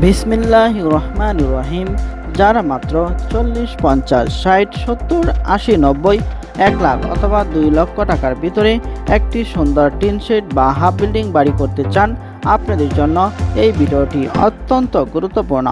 বিসমিল্লাহ রহমান রহিম, যারা মাত্র চল্লিশ, পঞ্চাশ, ষাট, সত্তর, আশি, নব্বই, এক লাখ অথবা দুই লক্ষ টাকার ভিতরে একটি সুন্দর টিন শেড বা হাফ বিল্ডিং বাড়ি করতে চান, আপনাদের জন্য এই ভিডিওটি অত্যন্ত গুরুত্বপূর্ণ।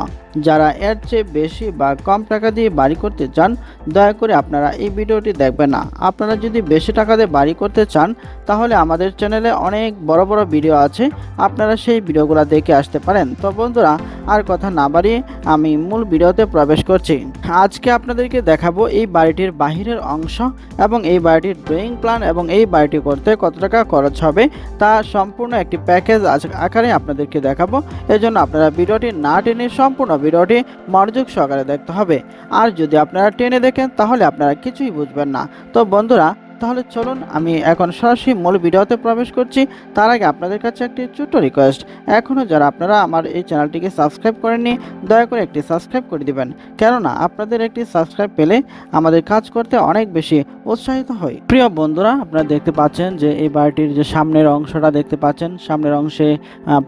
যারা এর চেয়ে বেশি বা কম টাকা দিয়ে বাড়ি করতে চান, দয়া করে আপনারা এই ভিডিওটি দেখবেন না। আপনারা যদি বেশি টাকা দিয়ে বাড়ি করতে চান, তাহলে আমাদের চ্যানেলে অনেক বড় বড় ভিডিও আছে। আপনারা সেই ভিডিওগুলো দেখে আসতে পারেন। তো বন্ধুরা, আর কথা না বাড়িয়ে আমি মূল ভিডিওতে প্রবেশ করছি। আজকে আপনাদেরকে দেখাবো এই বাড়িটির বাহিরের অংশ এবং এই বাড়িটির ড্রয়িং প্ল্যান এবং এই বাড়িটি করতে কত টাকা খরচ হবে, তা সম্পূর্ণ একটি প্যাকেজ আকারে আপনাদেরকে দেখাবো। এজন্য আপনারা ভিডিওটি না টেনে সম্পূর্ণ ভিডিওটি মনোযোগ সহকারে দেখতে হবে। আর যদি আপনারা টেনে দেখেন, তাহলে আপনারা কিছুই বুঝবেন না। তো বন্ধুরা তাহলে চলুন আমি এখন সরাসরি মূল ভিডিওতে প্রবেশ করছি। তার আগে আপনাদের কাছে একটি ছোট্ট রিকোয়েস্ট এখনও যারা আপনারা আমার এই চ্যানেলটিকে সাবস্ক্রাইব করেননি, দয়া করে একটি সাবস্ক্রাইব করে দিবেন। কেননা আপনাদের একটি সাবস্ক্রাইব পেলে আমাদের কাজ করতে অনেক বেশি উৎসাহিত হয়। প্রিয় বন্ধুরা, আপনারা দেখতে পাচ্ছেন যে এই বাড়িটির যে সামনের অংশটা দেখতে পাচ্ছেন। সামনের অংশে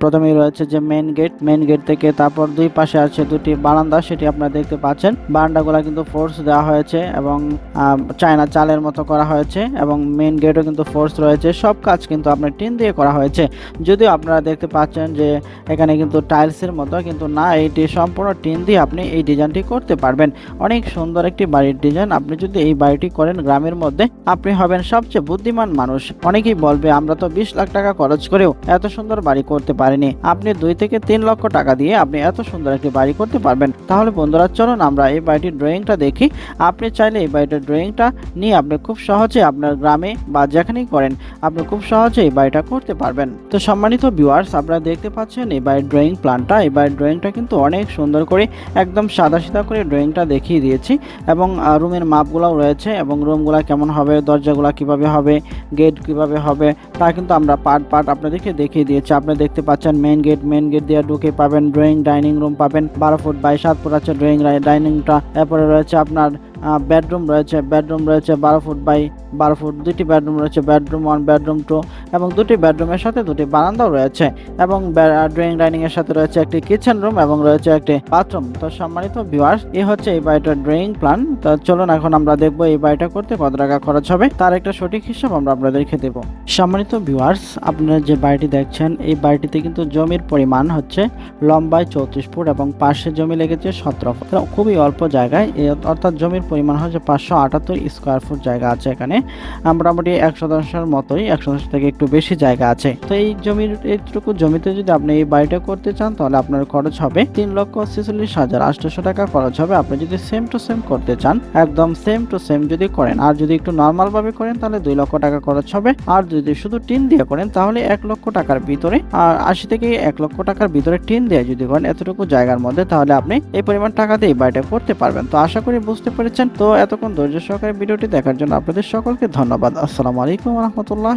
প্রথমেই রয়েছে যে মেন গেট মেন গেট থেকে তারপর দুই পাশে আছে দুটি বারান্দা, সেটি আপনারা দেখতে পাচ্ছেন। বারান্দাগুলো কিন্তু ফোর্স দেওয়া হয়েছে এবং চায়না চালের মতো করা হয়েছে। এবং মেন গেটও কিন্তু ফোর্স রয়েছে। সব কাজ কিন্তু আপনার টিন দিয়ে করা হয়েছে। যদিও আপনারা দেখতে পাচ্ছেন যে এখানে কিন্তু টাইলসের মতো, কিন্তু না এইটি সম্পূর্ণ টিন দিয়ে আপনি এই ডিজাইনটি করতে পারবেন। অনেক সুন্দর একটি বাড়ির ডিজাইন আপনি যদি এই বাড়িটি করেন গ্রামের মধ্যে, আপনি হবেন সবচেয়ে বুদ্ধিমান মানুষ। অনেকেই বলবে, আমরা তো বিশ লাখ টাকা খরচ করেও এত সুন্দর বাড়ি করতে পারিনি। আপনি দুই থেকে তিন লক্ষ টাকা দিয়ে আপনি এত সুন্দর একটি বাড়ি করতে পারবেন। তাহলে বন্ধুরা, চলুন আমরা এই বাড়িটির ড্রয়িংটা দেখি। আপনি চাইলে এই বাড়িটার ড্রয়িংটা নিয়ে আপনি খুব সহজে আপনার গ্রামে বা যেখানেই করেন, আপনি খুব সহজে এই বাড়িটা করতে পারবেন। তো সম্মানিত ভিউয়ার্স আপনারা দেখতে পাচ্ছেন এই বাড়ির ড্রয়িং প্ল্যানটা এই বাড়ির ড্রয়িংটা কিন্তু অনেক সুন্দর করে একদম সাদা সিধা করে ড্রয়িংটা দেখিয়ে দিয়েছি এবং রুমের মাপগুলোও রয়েছে এবং রুমগুলো কেমন হবে, দরজাগুলো কীভাবে হবে গেট কীভাবে হবে, তা কিন্তু আমরা পার্ট পার্ট আপনাদেরকে দেখিয়ে দিয়েছি। আপনি দেখতে পাচ্ছেন মেন গেট মেন গেট দিয়ে ঢুকে পাবেন ড্রয়িং ডাইনিং রুম পাবেন। বারো ফুট বাই সাত ফুট আছে ড্রয়িং ডাইনিংটা এরপরে রয়েছে আপনার বেডরুম রয়েছে বেডরুম রয়েছে বারো ফুট বাই বারো ফুট দুটি বেডরুম রয়েছে বেডরুম ওয়ান বেডরুম টু এবং দুটি বেডরুমের সাথে দুটি বারান্দাও রয়েছে এবং ড্রয়িং ডাইনিং এর সাথে রয়েছে একটি কিচেন রুম এবং রয়েছে একটি বাথরুম। তো সম্মানিত ভিউয়ার্স, এই হচ্ছে এই বাড়িটার ড্রয়িং প্ল্যান। তো চলুন এখন আমরা দেখব এই বাড়িটা করতে কত টাকা খরচ হবে। তার একটা সঠিক হিসাব আমরা আপনাদেরকে দেবো। সম্মানিত ভিউয়ার্স, আপনারা যে বাড়িটি দেখছেন, এই বাড়িটিতে কিন্তু জমির পরিমাণ হচ্ছে লম্বায় চৌত্রিশ ফুট এবং পাশে জমি লেগেছে সতেরো ফুট। খুবই অল্প জায়গায় অর্থাৎ জমির পরিমাণ হচ্ছে পাঁচশো আটাত্তর স্কোয়ার ফুট জায়গা আছে এখানে। মোটামুটি এক শতাংশের মতোই এক শতাংশ থেকে একটু বেশি জায়গা আছে। তো এই জমির, এইটুকু জমিতে যদি আপনি এই বাড়িটা করতে চান, তাহলে আপনার খরচ হবে তিন লক্ষ ছেচল্লিশ হাজার আটশোশো টাকা খরচ হবে। আপনি যদি সেম টু সেম করতে চান, একদম সেম টু সেম যদি করেন, আর যদি একটু নর্মাল ভাবে করেন, তাহলে দুই লক্ষ টাকা খরচ হবে। আর যদি শুধু টিন দিয়ে করেন, তাহলে এক লক্ষ টাকার ভিতরে, আর আশি থেকে এক লক্ষ টাকার ভিতরে টিন দিয়ে যদি করেন, এতটুকু জায়গার মধ্যে, তাহলে আপনি এই পরিমাণ টাকা দিয়ে বাড়িটা করতে পারবেন। তো আশা করি বুঝতে পেরেছেন। তো এতক্ষণ ধৈর্য সহকারে ভিডিওটি দেখার জন্য আপনাদের সকলকে ধন্যবাদ। আসসালামু আলাইকুম রহমতুল্লাহ